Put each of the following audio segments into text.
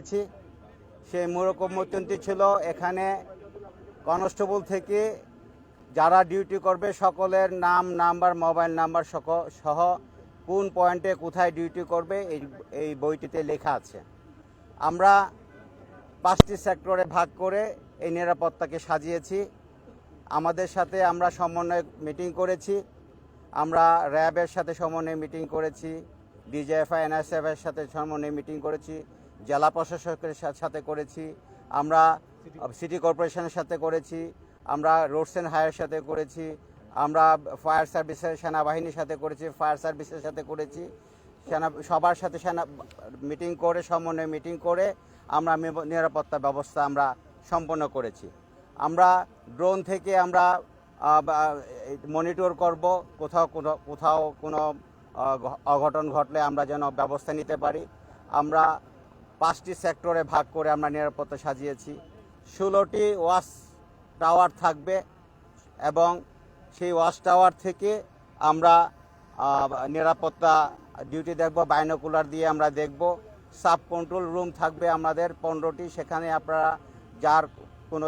পেয়েছি সেই মোড়কমতি ছিল এখানে কনস্টেবল থেকে যারা ডিউটি করবে সকলের নাম, নাম্বার, মোবাইল নাম্বার সহ- সহ কোন পয়েন্টে কোথায় ডিউটি করবে এই এই বইটিতে লেখা আছে। আমরা পাঁচটি সেক্টরে ভাগ করে এই নিরাপত্তাকে সাজিয়েছি। আমাদের সাথে আমরা সমন্বয় মিটিং করেছি। আমরা র্যাবের সাথে সমন্বয় মিটিং করেছি, ডিজিএফআই এনএসএফ এর সাথে সমন্বয় মিটিং করেছি। জেলা প্রশাসকের সাথে করেছি, আমরা সিটি কর্পোরেশনের সাথে করেছি, আমরা রোডস অ্যান্ড হাইয়ের সাথে করেছি, আমরা ফায়ার সার্ভিসের সেনাবাহিনীর সাথে করেছি, ফায়ার সার্ভিসের সাথে করেছি, সেনা, সবার সাথে সেনা, মিটিং করে, সমন্বয় মিটিং করে আমরা নিরাপত্তা ব্যবস্থা আমরা সম্পন্ন করেছি। আমরা ড্রোন থেকে আমরা মনিটর করব, কোথাও কোনো কোথাও কোনো অঘটন ঘটলে আমরা যেন ব্যবস্থা নিতে পারি। আমরা পাঁচটি সেক্টরে ভাগ করে আমরা নিরাপত্তা সাজিয়েছি। ষোলোটি ওয়াশ টাওয়ার থাকবে এবং সেই ওয়াশ টাওয়ার থেকে আমরা নিরাপত্তা ডিউটি দেখব, বাইনোকুলার দিয়ে আমরা দেখব। সাব কন্ট্রোল রুম থাকবে আমাদের পনেরোটি, সেখানে আপনারা যার কোনো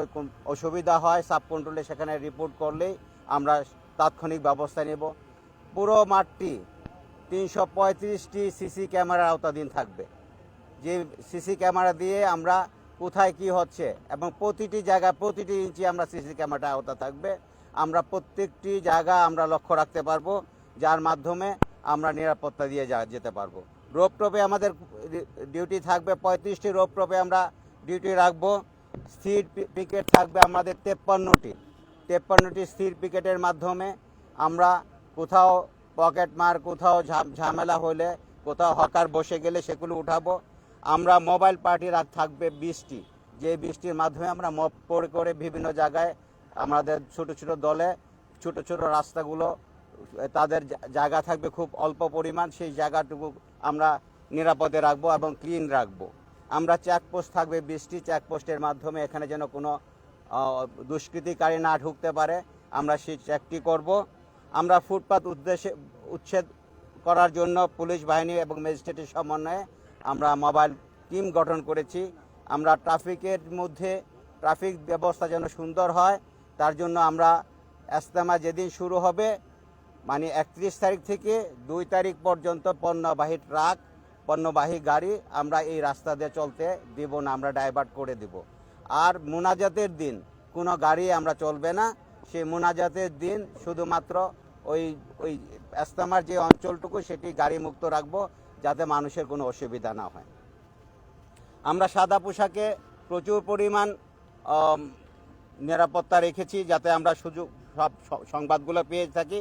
অসুবিধা হয় সাব কন্ট্রোলে সেখানে রিপোর্ট করলেই আমরা তাৎক্ষণিক ব্যবস্থা নেব। পুরো মাঠটি তিনশো পঁয়ত্রিশটি সিসি ক্যামেরার আওতাধীন থাকবে। যে সিসি ক্যামেরা দিয়ে আমরা কোথায় কি হচ্ছে এবং প্রতিটি জায়গা, প্রতিটি ইঞ্চি আমরা সিসি ক্যামেরাটা আওতা থাকবে। আমরা প্রত্যেকটি জায়গা আমরা লক্ষ্য রাখতে পারব, যার মাধ্যমে আমরা নিরাপত্তা দিয়ে যা, যেতে পারব। রোপ টোপে আমাদের ডিউটি থাকবে, পঁয়ত্রিশটি রোপ টোপে আমরা ডিউটি রাখব। স্থির পিকেট থাকবে আমাদের তেপ্পান্নটি। তেপ্পান্নটি স্থির পিকেটের মাধ্যমে আমরা কোথাও পকেট মার, কোথাও ঝাম- ঝামেলা হলে, কোথাও হকার বসে গেলে সেগুলো উঠাবো। আমরা মোবাইল পার্টি রাখ থাকবে বৃষ্টি। যে বৃষ্টির মাধ্যমে আমরা মপ করে করে বিভিন্ন জায়গায় আমাদের ছোট ছোট দলে, ছোট ছোট রাস্তাগুলো, তাদের জায়গা থাকবে খুব অল্প পরিমাণ, সেই জায়গাটুকু আমরা নিরাপদে রাখব এবং ক্লিন রাখব। আমরা চেকপোস্ট থাকবে বৃষ্টি চেকপোস্টের মাধ্যমে, এখানে যেন কোনো দুষ্কৃতিকারী না ঢুকতে পারে, আমরা সেই চেকটি করব। আমরা ফুটপাত উদ্দেশ্যে উচ্ছেদ করার জন্য পুলিশ বাহিনী এবং ম্যাজিস্ট্রেটের সমন্বয়ে আমরা মোবাইল টিম গঠন করেছি। আমরা ট্রাফিকের মধ্যে, ট্রাফিক ব্যবস্থা যেন সুন্দর হয়, তার জন্য আমরা এস্তেমা যেদিন শুরু হবে মানে একত্রিশ তারিখ থেকে দুই তারিখ পর্যন্ত পণ্যবাহী ট্রাক, পণ্যবাহী গাড়ি আমরা এই রাস্তা দিয়ে চলতে দিব না, আমরা ডাইভার্ট করে দিব। আর মোনাজাতের দিন, কোনো গাড়ি আমরা চলবে না সেই মোনাজাতের দিন শুধুমাত্র ওই ওই এস্তামার যে অঞ্চলটুকু, সেটি গাড়ি মুক্ত রাখব। যাতে মানুষের কোনো অসুবিধা না হয়। আমরা সাদা পোশাকে প্রচুর পরিমাণ নিরাপত্তা রেখেছি যাতে আমরা সুযোগ, সব সংবাদগুলো পেয়ে থাকি।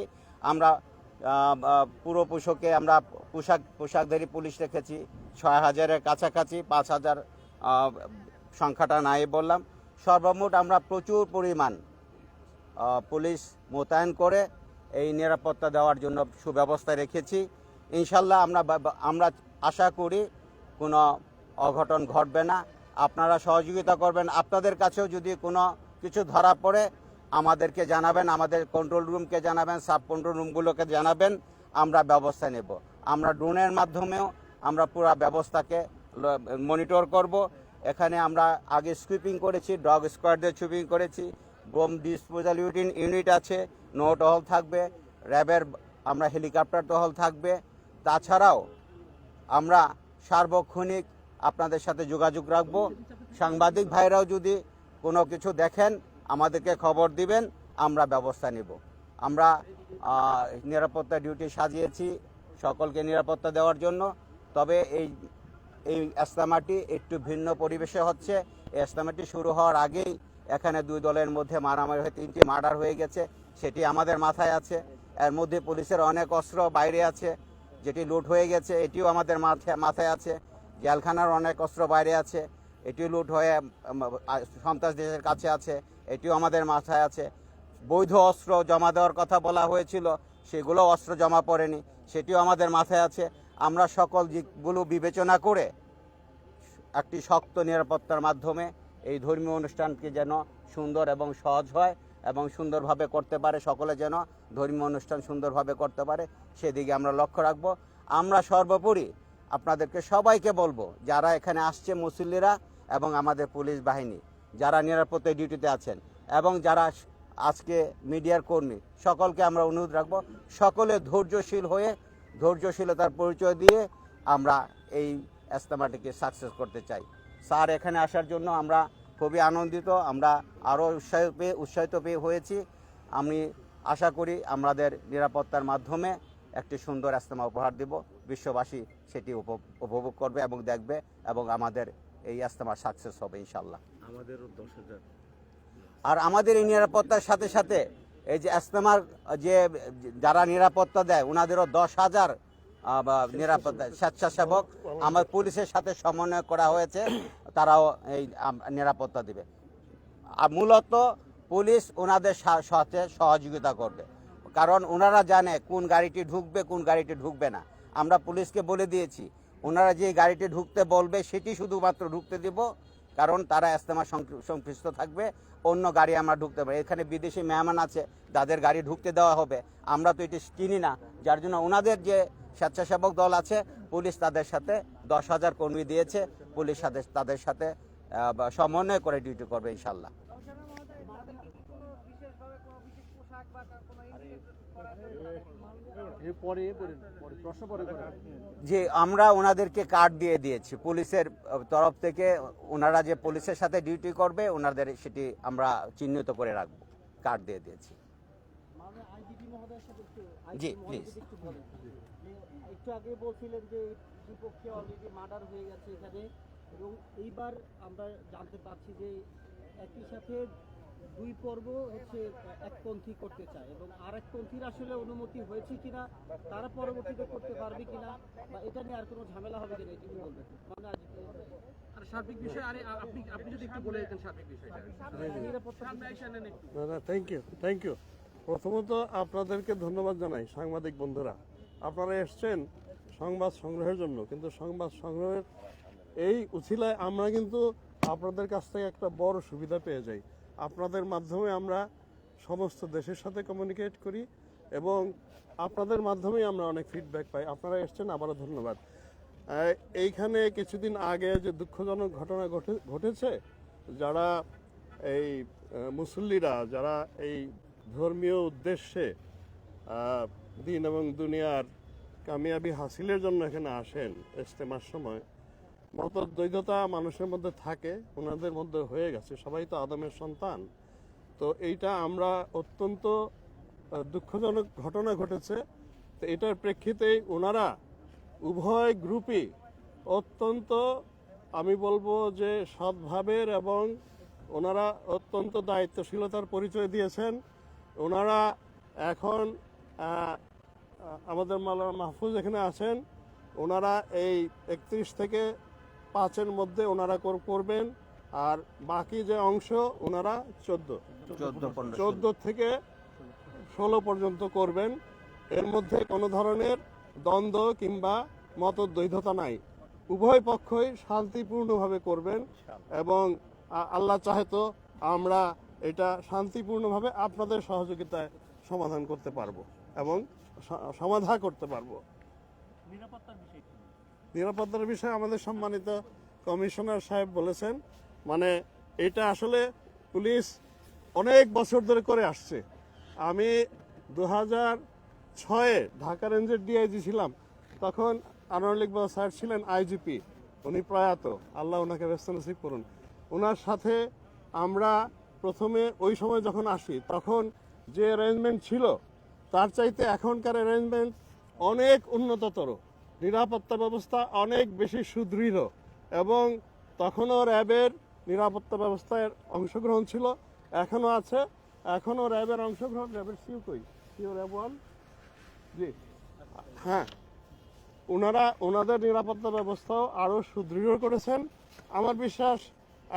আমরা পুরো পোশাকে আমরা পোশাক, পোশাকধারী পুলিশ রেখেছি। ছয় হাজারের কাছাকাছি, পাঁচ হাজার সংখ্যাটা নাই বললাম। সর্বমোট আমরা প্রচুর পরিমাণ পুলিশ মোতায়েন করে এই নিরাপত্তা দেওয়ার জন্য সুব্যবস্থা রেখেছি। ইনশাল্লাহ আমরা আমরা আশা করি কোনো অঘটন ঘটবে না। আপনারা সহযোগিতা করবেন। আপনাদের কাছেও যদি কোনো কিছু ধরা পড়ে, আমাদেরকে জানাবেন, আমাদের কন্ট্রোল রুমকে জানাবেন সাব কন্ট্রোল রুমগুলোকে জানাবেন, আমরা ব্যবস্থা নেব। আমরা ড্রোনের মাধ্যমেও আমরা পুরা ব্যবস্থাকে মনিটর করব। এখানে আমরা আগে সুইপিং করেছি ডগ স্কোয়াড দিয়ে সুইপিং করেছি। বোম ডিসপোজাল ইউনিট ইউনিট আছে নো টহল থাকবে। র্যাবের, আমরা হেলিকপ্টার টহল থাকবে। তাছাড়াও আমরা সার্বক্ষণিক আপনাদের সাথে যোগাযোগ রাখব। সাংবাদিক ভাইরাও যদি কোনো কিছু দেখেন, আমাদেরকে খবর দিবেন, আমরা ব্যবস্থা নিব। আমরা নিরাপত্তা ডিউটি সাজিয়েছি সকলকে নিরাপত্তা দেওয়ার জন্য। তবে এই এই ইস্তামাটি একটু ভিন্ন পরিবেশে হচ্ছে। এই ইস্তামাটি শুরু হওয়ার আগেই এখানে দুই দলের মধ্যে মারামারি হয়ে তিনটি মার্ডার হয়ে গেছে, সেটি আমাদের মাথায় আছে। এর মধ্যে পুলিশের অনেক অস্ত্র বাইরে আছে। যেটি লুট হয়ে গেছে, এটিও আমাদের মাথায় মাথায় আছে। জেলখানার অনেক অস্ত্র বাইরে আছে, এটিও লুট হয়ে সন্ত্রাস দেশের কাছে আছে, এটিও আমাদের মাথায় আছে। বৈধ অস্ত্র জমা দেওয়ার কথা বলা হয়েছিল, সেগুলো অস্ত্র জমা পড়েনি, সেটিও আমাদের মাথায় আছে। আমরা সকল দিকগুলো বিবেচনা করে একটি শক্ত নিরাপত্তার মাধ্যমে এই ধর্মীয় অনুষ্ঠানকে যেন সুন্দর এবং সহজ হয়। এবং সুন্দরভাবে করতে পারে। সকলে যেন ধর্মীয় অনুষ্ঠান সুন্দরভাবে করতে পারে, সেদিকে আমরা লক্ষ্য রাখব। আমরা সর্বোপরি আপনাদেরকে সবাইকে বলব, যারা এখানে আসছে মুসল্লিরা এবং আমাদের পুলিশ বাহিনী, যারা নিরাপত্তা ডিউটিতে আছেন এবং যারা আজকে মিডিয়ার কর্মী, সকলকে আমরা অনুরোধ রাখব, সকলে ধৈর্যশীল হয়ে, ধৈর্যশীলতার পরিচয় দিয়ে আমরা এই ইস্তেমাটিকে সাকসেস করতে চাই। স্যার, এখানে আসার জন্য আমরা খুবই আনন্দিত আমরা আরও উৎসাহ পেয়ে উৎসাহিত পেয়ে হয়েছি। আমি আশা করি আমাদের নিরাপত্তার মাধ্যমে একটি সুন্দর ইস্তেমা উপহার দেব। বিশ্ববাসী সেটি উপ- উপভোগ করবে এবং দেখবে এবং আমাদের এই ইস্তেমা সাকসেস হবে ইনশাল্লাহ আমাদেরও দশ হাজার। আর আমাদের এই নিরাপত্তার সাথে সাথে এই যে ইস্তেমার যে যারা নিরাপত্তা দেয় ওনাদেরও দশ হাজার নিরাপত্তা স্বেচ্ছাসেবক। আমার পুলিশের সাথে সমন্বয় করা হয়েছে তারাও এই নিরাপত্তা দিবে। আর মূলত পুলিশ ওনাদের সাথে সহযোগিতা করবে। কারণ ওনারা জানে কোন গাড়িটি ঢুকবে কোন গাড়িটি ঢুকবে না। আমরা পুলিশকে বলে দিয়েছি ওনারা যে গাড়িটি ঢুকতে বলবে সেটি শুধুমাত্র ঢুকতে দিব কারণ তারা সংশ্লি- সংশ্লিষ্ট থাকবে। অন্য গাড়ি আমরা ঢুকতে পারি এখানে বিদেশি মেহমান আছে যাদের গাড়ি ঢুকতে দেওয়া হবে। আমরা তো এটি চিনি না। যার জন্য ওনাদের যে স্বেচ্ছাসেবক দল আছে, পুলিশ তাদের সাথে দশ হাজার কর্মী দিয়েছে, পুলিশ তাদের সাথে সমন্বয় করে ডিউটি করবে ইনশাল্লাহ যে আমরা ওনাদেরকে কার্ড দিয়ে দিয়েছি। পুলিশের তরফ থেকে ওনারা যে পুলিশের সাথে ডিউটি করবে, ওনাদের সেটি আমরা চিহ্নিত করে রাখব। কার্ড দিয়ে দিয়েছি। জি, please. একটু আগে বলছিলেন যে বিপক্ষে অলরেডি মার্ডার হয়ে গেছে এখানে এবং এইবার আমরা জানতে পারছি যে একই সাথে দুই পর্ব হচ্ছে একপন্থী করতে চায় এবং আরেকপন্থীর আসলে অনুমতি হয়েছে কিনা তারা পরবর্তীতে করতে পারবে কিনা বা এটা নিয়ে আর কোনো ঝামেলা হবে কিনা এটি বলবেন? মানে আজ আর সার্বিক বিষয় আরে আপনি আপনি যদি একটু বলে দিতেন সার্বিক বিষয়টা। না না থ্যাংক ইউ থ্যাংক ইউ প্রথমত আপনাদেরকে ধন্যবাদ জানাই, সাংবাদিক বন্ধুরা। আপনারা এসছেন সংবাদ সংগ্রহের জন্য, কিন্তু সংবাদ সংগ্রহের এই উছিলায় আমরা কিন্তু আপনাদের কাছ থেকে একটা বড় সুবিধা পেয়ে যাই। আপনাদের মাধ্যমে আমরা সমস্ত দেশের সাথে কমিউনিকেট করি এবং আপনাদের মাধ্যমেই আমরা অনেক ফিডব্যাক পাই। আপনারা এসছেন, আবারও ধন্যবাদ। এইখানে কিছুদিন আগে যে দুঃখজনক ঘটনা ঘটে, ঘটেছে, যারা এই মুসল্লিরা, যারা এই ধর্মীয় উদ্দেশ্যে দিন এবং দুনিয়ার কামিয়াবি হাসিলের জন্য এখানে আসেন ইস্তেমার সময়। মতদ্বৈধতা মানুষের মধ্যে থাকে ওনাদের মধ্যে হয়ে গেছে, সবাই তো আদমের সন্তান। তো এইটা আমরা অত্যন্ত দুঃখজনক ঘটনা ঘটেছে। তো এটার প্রেক্ষিতেই ওনারা উভয় গ্রুপই অত্যন্ত, আমি বলব যে সদ্ভাবের এবং ওনারা অত্যন্ত দায়িত্বশীলতার পরিচয় দিয়েছেন। ওনারা এখন আমাদের মাওলানা মাহফুজ এখানে আছেন। ওনারা এই একত্রিশ থেকে পাঁচের মধ্যে ওনারা কর- করবেন। আর বাকি যে অংশ ওনারা চোদ্দ। চোদ্দ থেকে ষোলো পর্যন্ত করবেন। এর মধ্যে কোনো ধরনের দ্বন্দ্ব কিংবা মতদ্বৈধতা নাই। উভয় পক্ষই শান্তিপূর্ণভাবে করবেন এবং আল্লাহ চাহে তো আমরা এটা শান্তিপূর্ণভাবে আপনাদের সহযোগিতায় সমাধান করতে পারব এবং সমাধা করতে পারব। নিরাপত্তার বিষয়ে আমাদের সম্মানিত কমিশনার সাহেব বলেছেন মানে এটা আসলে পুলিশ অনেক বছর ধরে করে আসছে। আমি দু হাজার ছয়ে ঢাকা রেঞ্জের ডিআইজি ছিলাম তখন আনোয়ার ইকবাল স্যার ছিলেন আইজিপি উনি প্রয়াত। আল্লাহ ওনাকে ব্যস্ত নসিব করুন। ওনার সাথে আমরা প্রথমে ওই সময় যখন আসি, তখন যে অ্যারেঞ্জমেন্ট ছিল, তার চাইতে এখনকার অ্যারেঞ্জমেন্ট অনেক উন্নততর। নিরাপত্তা ব্যবস্থা অনেক বেশি সুদৃঢ় এবং তখনও র্যাবের নিরাপত্তা ব্যবস্থায় অংশগ্রহণ ছিল, এখনও আছে। এখনও র্যাবের অংশগ্রহণ, র্যাবের সিউ কই? সিউ র্যাব ওয়ান? জি। হ্যাঁ। ওনারা ওনাদের নিরাপত্তা ব্যবস্থাও আরও সুদৃঢ় করেছেন। আমার বিশ্বাস,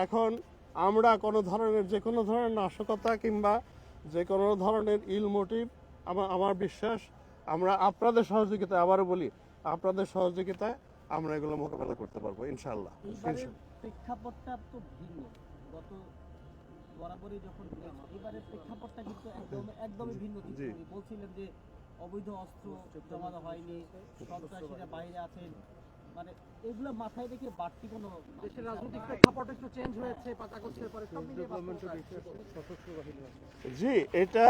এখন আমরা কোনো ধরনের যে কোনো ধরনের নাশকতা কিংবা যে কোনো ধরনের ইল মোটিভ আমার আমার বিশ্বাস আমরা আপনাদের সহযোগিতায় আবারও বলি আপনাদের সহযোগিতায় আমরা এগুলো মোকাবেলা করতে পারব ইনশাল্লাহ প্রেক্ষাপটটা তো ভিন্ন গত বরাবরই যখন এবারের প্রেক্ষাপটটা কিন্তু একদম একদমই ভিন্ন ছিল। জি। উনি বলছিলেন যে অবৈধ অস্ত্র জমানো হয়নি সন্ত্রাসীরা বাইরে আছেন মানে এগুলো মাথায় রেখে বাড়তি কোনো দেশের রাজনৈতিক প্রেক্ষাপট একটু চেঞ্জ হয়েছে পাঁচ আগস্টের পরে সব মিলিয়ে জি এটা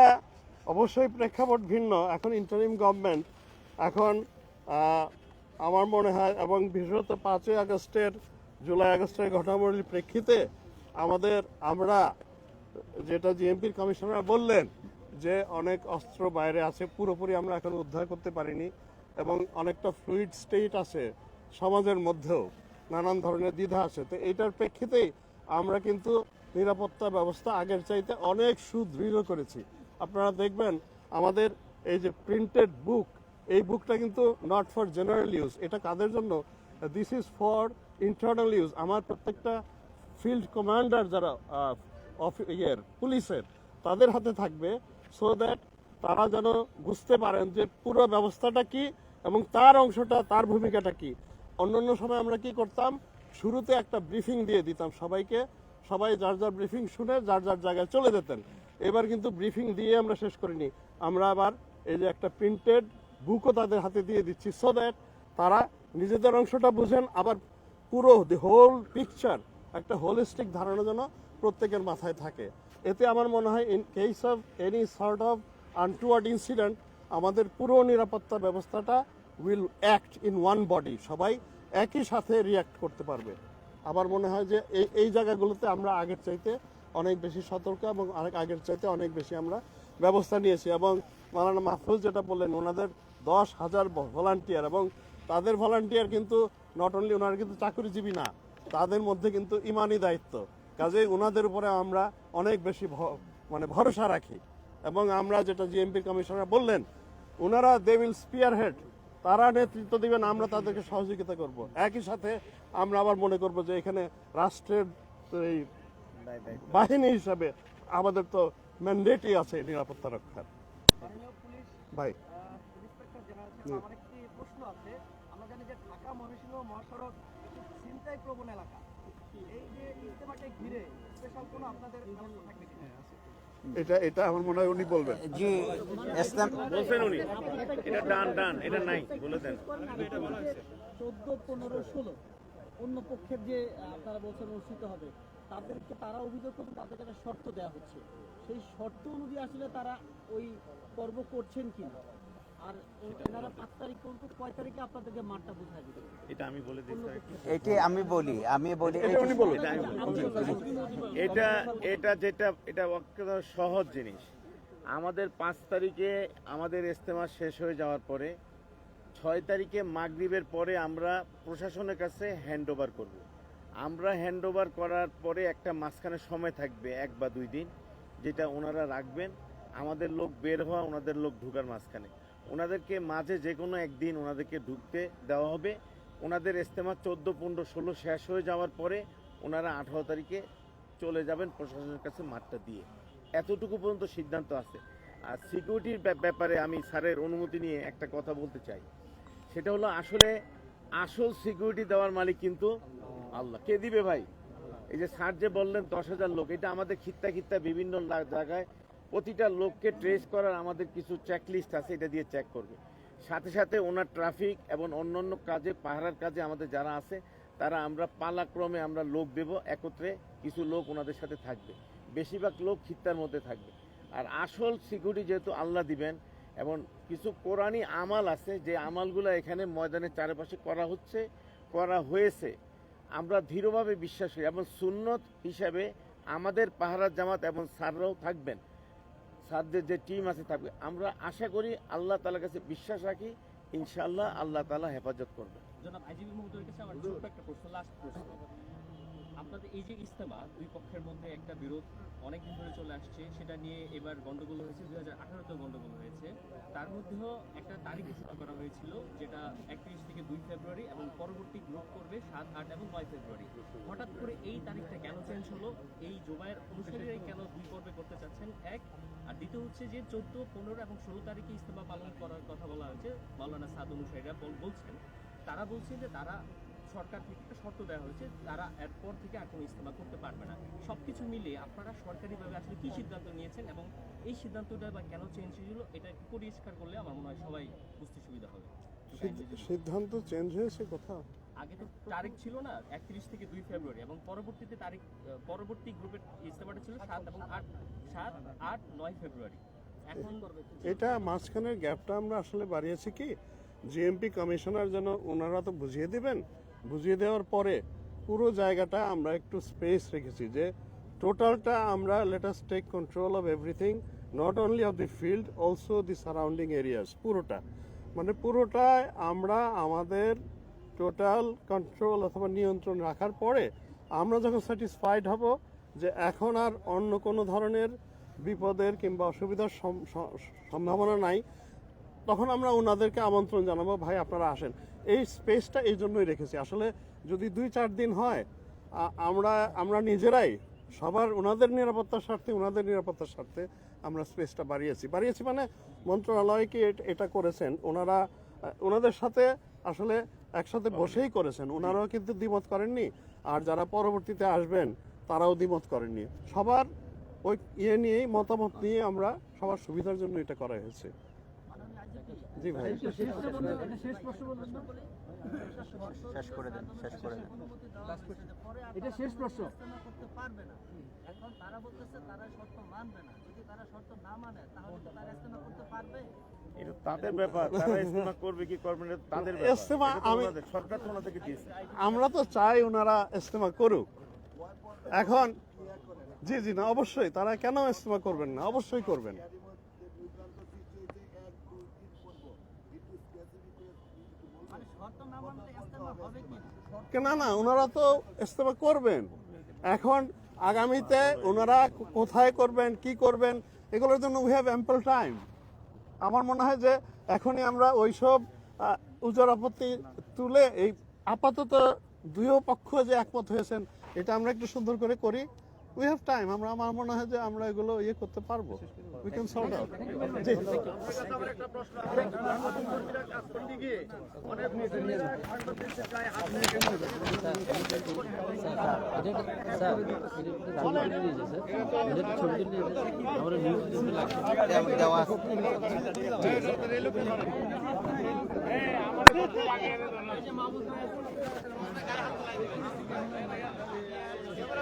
অবশ্যই প্রেক্ষাপট ভিন্ন। এখন ইন্টারিম গভর্নমেন্ট এখন আমার মনে হয় এবং বিশেষত পাঁচই আগস্টের জুলাই আগস্টের ঘটনাবলীর প্রেক্ষিতে আমাদের আমরা যেটা জিএমপির কমিশনার বললেন যে অনেক অস্ত্র বাইরে আছে পুরোপুরি আমরা এখন উদ্ধার করতে পারিনি এবং অনেকটা ফ্লুইড স্টেট আছে। সমাজের মধ্যেও নানান ধরনের দ্বিধা আছে তো এইটার প্রেক্ষিতেই আমরা কিন্তু নিরাপত্তা ব্যবস্থা আগের চাইতে অনেক সুদৃঢ় করেছি। আপনারা দেখবেন আমাদের এই যে প্রিন্টেড বুক এই বুকটা কিন্তু নট ফর জেনারেল ইউজ এটা কাদের জন্য? This is for internal use আমার প্রত্যেকটা ফিল্ড কমান্ডার যারা ইয়ের, পুলিশের, তাদের হাতে থাকবে সো দ্যাট তারা যেন বুঝতে পারেন যে পুরো ব্যবস্থাটা কি এবং তার অংশটা, তার ভূমিকাটা কি। অন্যান্য সময় আমরা কি করতাম? শুরুতে একটা ব্রিফিং দিয়ে দিতাম সবাইকে। সবাই যার যার ব্রিফিং শুনে যার যার জায়গায় চলে যেতেন। এবার কিন্তু ব্রিফিং দিয়ে আমরা শেষ করিনি। আমরা আবার এই যে একটা প্রিন্টেড বুকও তাদের হাতে দিয়ে দিচ্ছি সো দ্যাট তারা নিজেদের অংশটা বুঝেন, আবার পুরো দি হোল পিকচার একটা হোলিস্টিক ধারণা যেন প্রত্যেকের মাথায় থাকে। এতে আমার মনে হয় in case of any sort of untoward incident আমাদের পুরো নিরাপত্তা ব্যবস্থাটা will act in one body সবাই একই সাথে রিয়্যাক্ট করতে পারবে। আমার মনে হয় যে এই এই জায়গাগুলোতে আমরা আগের চাইতে অনেক বেশি সতর্ক এবং অনেক আগের চাইতে অনেক বেশি আমরা ব্যবস্থা নিয়েছি এবং মালানা মাহফুজ যেটা বললেন, ওনাদের দশ হাজার ভলান্টিয়ার এবং তাদের ভলান্টিয়ার কিন্তু নট অনলি ওনারা কিন্তু চাকরিজীবী না, তাদের মধ্যে কিন্তু ইমানি দায়িত্ব। কাজেই ওনাদের উপরে আমরা অনেক বেশি মানে ভরসা রাখি। এবং আমরা যেটা জিএমপি কমিশনার বললেন, ওনারা দে উইল স্পিয়ার হেড তারা নেতৃত্ব দিবেন আমরা তাদেরকে সহযোগিতা করব। একই সাথে আমরা আবার মনে করব যে এখানে রাষ্ট্রের এই বাহিনী হিসাবে আমাদের তো ম্যান্ডেটই আছে নিরাপত্তা রক্ষার। ভাই। ইন্সপেক্টর জেনারেল সাহেব, আমার একটি প্রশ্ন আছে। আমরা জানি যে ঢাকা ময়মনসিংহ মহাসড়ক ছিনতাই প্রবণ এলাকা। এই যে ইজতেমাকে ঘিরে স্পেশাল কোনো আপনাদের ব্যবস্থা থাকবে কিনা? এটা এটা আমার মনে হয় উনি বলবেন। জি ইসলাম বলছেন উনি। এটা ডান ডান এটা নাই বলে দেন। চোদ্দ পনেরো ষোলো। অন্য পক্ষের যে আহ, আপনারা বলছেন অনুষ্ঠিত হবে তাদেরকে তারা অভিযোগ করবে তাদেরকে একটা শর্ত দেওয়া হচ্ছে। সেই শর্ত অনুযায়ী আসলে তারা ওই পর্ব করছেন কিনা? আর এনারা পাঁচ তারিখ পর্যন্ত কয় তারিখে আপনাদেরকে মাঠটা বুঝাই দিবে? এটা আমি বলে দিচ্ছি এটি আমি বলি আমি বলি এটা এটা আমি বলি। এটা এটা যেটা এটা সহজ জিনিস। আমাদের পাঁচ তারিখে আমাদের ইস্তেমা শেষ হয়ে যাওয়ার পরে ছয় তারিখে মাগরিবের পরে আমরা প্রশাসনের কাছে হ্যান্ড ওভার করব। আমরা হ্যান্ড ওভার করার পরে একটা মাঝখানে সময় থাকবে এক বা দুই দিন যেটা ওনারা রাখবেন। আমাদের লোক বের হওয়া ওনাদের লোক ঢুকার মাঝখানে। ওনাদেরকে মাঝে যে কোনো একদিন ওনাদেরকে ঢুকতে দেওয়া হবে। ওনাদের ইস্তেমা চোদ্দ, পনেরো, ষোলো শেষ হয়ে যাওয়ার পরে ওনারা আঠারো তারিখে চলে যাবেন প্রশাসনের কাছে মাঠটা দিয়ে। এতটুকু পর্যন্ত সিদ্ধান্ত আছে। আর সিকিউরিটির ব্যাপারে আমি স্যারের অনুমতি নিয়ে একটা কথা বলতে চাই। সেটা হলো আসলে আসল সিকিউরিটি দেওয়ার মালিক কিন্তু আল্লাহ। কে দিবে ভাই? এই যে স্যার যে বললেন দশ হাজার লোক, এটা আমাদের খিত্তা খিত্তা বিভিন্ন জায়গায় প্রতিটা লোককে ট্রেস করার আমাদের কিছু চেকলিস্ট আছে, এটা দিয়ে চেক করবে। সাথে সাথে ওনার ট্রাফিক এবং অন্যান্য কাজে, পাহারার কাজে আমাদের যারা আছে, তারা আমরা পালাক্রমে আমরা লোক দেব, একত্রে কিছু লোক ওনাদের সাথে থাকবে। বেশিরভাগ লোক খিত্তার মধ্যে থাকবে। আর আসল সিকিউরিটি যেহেতু আল্লাহ দিবেন, এবং কিছু কোরআনি আমাল আছে, যে আমালগুলো এখানে ময়দানের চারপাশে করা হচ্ছে, করা হয়েছে। আমরা দৃঢ়ভাবে বিশ্বাস করি এবং সুন্নত হিসাবে আমাদের পাহারার জামাত এবং স্যাররাও থাকবেন। স্যারদের যে টিম আছে থাকবে আমরা আশা করি আল্লাহ তালার কাছে বিশ্বাস রাখি ইনশাল্লাহ আল্লাহ তালা হেফাজত করবে। আপনাদের এই যে ইস্তেমা দুই পক্ষের মধ্যে একটা বিরোধ অনেকদিন ধরে চলে আসছে, সেটা নিয়ে এবার গন্ডগোল হয়েছে, দুই হাজার আঠারোতেও গন্ডগোল হয়েছে। তার মধ্যেও একটা তারিখ ঘোষণা করা হয়েছিল, যেটা একত্রিশ থেকে দুই ফেব্রুয়ারি এবং পরবর্তী গ্রুপ করবে সাত, আট এবং নয় ফেব্রুয়ারি। হঠাৎ করে এই তারিখটা কেন চেঞ্জ হলো? এই জোবায়ের অনুসারীরাই কেন দুই পর্বে করতে চাচ্ছেন? এক, আর দ্বিতীয় হচ্ছে যে চোদ্দ, পনেরো এবং ষোলো তারিখে ইস্তেমা পালন করার কথা বলা হয়েছে, মাওলানা সাদ অনুসারীরা বলছেন। তারা বলছেন যে তারা সরকার থেকে একটা শর্ত দেওয়া হয়েছে তারা এরপর থেকে আর কোনো ইস্তেমা করতে পারবে না। সব কিছু মিলিয়ে আপনারা সরকারিভাবে আসলে কী সিদ্ধান্ত নিয়েছেন এবং এই সিদ্ধান্তটা বা কেন চেঞ্জ হয়েছিল এটা একটু পরিষ্কার করলে আমার মনে হয় সবাই বুঝতে সুবিধা হবে। সিদ্ধ- সিদ্ধান্ত চেঞ্জ হয়েছে কোথাও? আগে তো তারিখ ছিল না একত্রিশ থেকে দুই ফেব্রুয়ারি এবং পরবর্তীতে তারিখ পরবর্তী গ্রুপের ইস্তেমাটা ছিল সাত এবং আট সাত আট নয় ফেব্রুয়ারি। এখন এটা মাঝখানের গ্যাপটা আমরা আসলে বাড়িয়েছি কি জিএমপি কমিশনার যেন ওনারা তো বুঝিয়ে দিবেন বুঝিয়ে দেওয়ার পরে পুরো জায়গাটা আমরা একটু স্পেস রেখেছি যে টোটালটা আমরা let us take control of everything not only of the field also the surrounding areas পুরোটা। মানে পুরোটায় আমরা আমাদের টোটাল কন্ট্রোল অথবা নিয়ন্ত্রণ রাখার পরে আমরা যখন স্যাটিসফাইড হব যে এখন আর অন্য কোনো ধরনের বিপদের কিংবা অসুবিধার সম্ভাবনা নাই, তখন আমরা ওনাদেরকে আমন্ত্রণ জানাব, ভাই, আপনারা আসেন। এই স্পেসটা এই জন্যই রেখেছি। আসলে যদি দুই চার দিন হয় আমরা আমরা নিজেরাই সবার ওনাদের নিরাপত্তার স্বার্থে ওনাদের নিরাপত্তার স্বার্থে আমরা স্পেসটা বাড়িয়েছি। বাড়িয়েছি মানে মন্ত্রণালয় কি এটা করেছেন? ওনারা ওনাদের সাথে আসলে একসাথে বসেই করেছেন। ওনারাও কিন্তু দ্বিমত করেননি। আর যারা পরবর্তীতে আসবেন তারাও দ্বিমত করেননি। সবার ওই ইয়ে নিয়েই মতামত নিয়ে আমরা সবার সুবিধার জন্য এটা করা হয়েছে। জি ভাই। শেষ প্রশ্ন বলবেন না? শেষ করে দেন শেষ করে দেন। এটা শেষ প্রশ্ন। করতে পারবে না এখন তারা বলতেছে তারা শর্ত মানবে না। যদি তারা শর্ত না মানে তাহলে তো তারা ইস্তেমা করতে পারবে। এটা তাদের ব্যাপার তারা ইস্তেমা করবে কি করবে না তাদের ব্যাপার। ইস্তেমা তো আমি- সরকার তো ওনাদেরকে দিয়েছে। আমরা তো চাই ওনারা ইস্তেমা করুক। এখন জি জি না অবশ্যই তারা কেন ইস্তেমা করবেন না? অবশ্যই করবেন মানে শর্ত না মানলে ইস্তেমা হবে কি কে না না, ওনারা তো ইস্তেমা করবেন। এখন আগামীতে ওনারা কোথায় করবেন, কি করবেন, এগুলোর জন্য উই হ্যাভ অ্যাম্পল টাইম আমার মনে হয় যে এখনই আমরা ওইসব সব উজার আপত্তি তুলে এই আপাতত দুই পক্ষ যে একমত হয়েছেন, এটা আমরা একটু সুন্দর করে করি। উই হ্যাভ টাইম আমরা আমার মনে হয় যে আমরা এগুলো ইয়ে করতে পারব। We can sort out G.